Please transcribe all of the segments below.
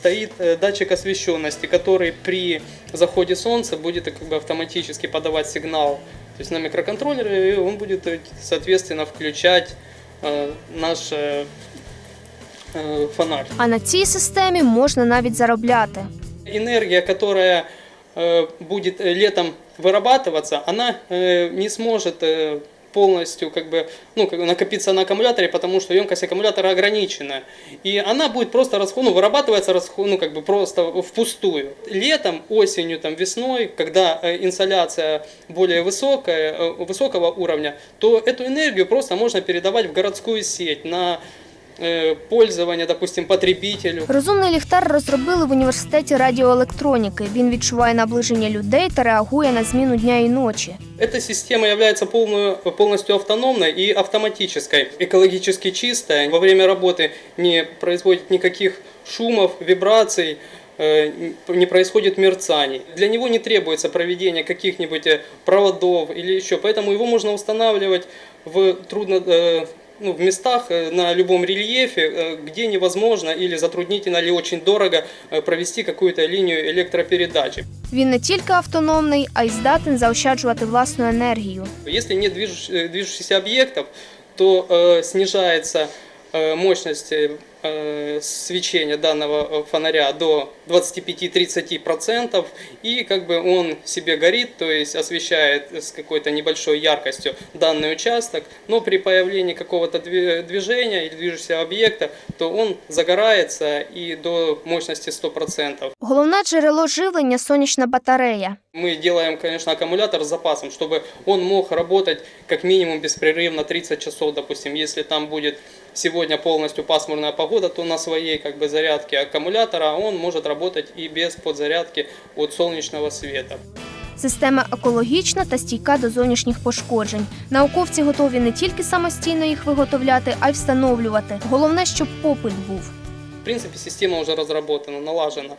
стоит э, датчик освещенности, который при заходе солнца будет э, как бы автоматически подавать сигнал то есть на микроконтроллер, и он будет, э, соответственно, включать э, наш э, э, фонарь. А на цій системі можна навіть заробляти. Энергия, которая э, будет э, летом вырабатываться, она э, не сможет э, полностью как бы, ну, как бы накопиться на аккумуляторе, потому что емкость аккумулятора ограничена. И она будет просто расход, ну, вырабатывается расход, ну, как бы просто впустую. Летом, осенью, там, весной, когда э, инсоляция более высокая, э, высокого уровня, то эту энергию просто можно передавать в городскую сеть на э, пользование, допустим, потребителю. Розумний ліхтар розробили в університеті радіоелектроніки. Він відчуває наближення людей та реагує на зміну дня і ночі. Эта система является полную, полностью автономной и автоматической, экологически чистая. Во время работы не производит никаких шумов, вибраций, э, не происходит мерцаний. Для него не требуется проведение каких-нибудь э, проводов или еще, поэтому его можно устанавливать в трудно э, ну, в местах э, на любом рельефе, э, где невозможно или затруднительно или очень дорого э, провести какую-то линию электропередачи. Він не тільки автономний, а й здатен заощаджувати власну енергію. Если нет движущ- э, движущихся объектов, то э, снижается э, мощность э, э, свечения данного э, фонаря до 25-30%, и как бы он себе горит, то есть освещает с какой-то небольшой яркостью данный участок, но при появлении какого-то две- движения или движущегося объекта, то он загорается и до мощности 100%. Головне джерело живлення сонячна батарея. Мы делаем, конечно, аккумулятор с запасом, чтобы он мог работать как минимум беспрерывно 30 часов, допустим. Если там будет сегодня полностью пасмурная погода, то на своей как бы зарядке аккумулятора он может работать и без подзарядки от солнечного света. Система екологічна та стійка до зовнішніх пошкоджень. Науковці готові не тільки самостійно їх виготовляти, а й встановлювати. Головне, щоб попит був. В принципе, система уже разработана, налажена.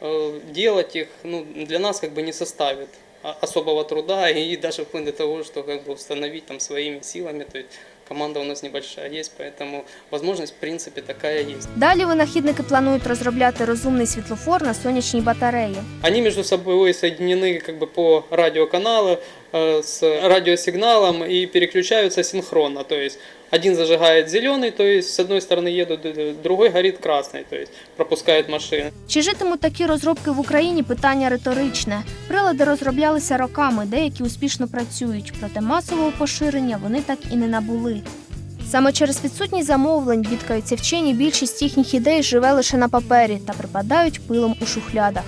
Э, Делать их ну, для нас как бы не составит а- особого труда и даже вплоть до того, что как бы установить там своими силами. То есть команда у нас небольшая есть, поэтому возможность в принципе такая есть. Далі винахідники планують розробляти розумний світлофор на сонячній батареї. Они между собой соединены как бы по радиоканалу э, с радиосигналом и переключаются синхронно. То есть один зажигает зеленый, то есть с одной стороны едут, д- другой горит красный, то есть пропускает машины. Чи житимуть такі розробки в Україні? Питання риторичне. Прилади розроблялися роками, деякі успішно працюють, проте масового поширення вони так і не набули. Саме через відсутність замовлень бідкаються вчені, більшість їхніх ідей живе лише на папері та припадають пилом у шухлядах.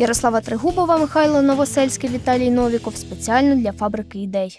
Ярослава Тригубова, Михайло Новосельський, Віталій Новіков спеціально для фабрики ідей.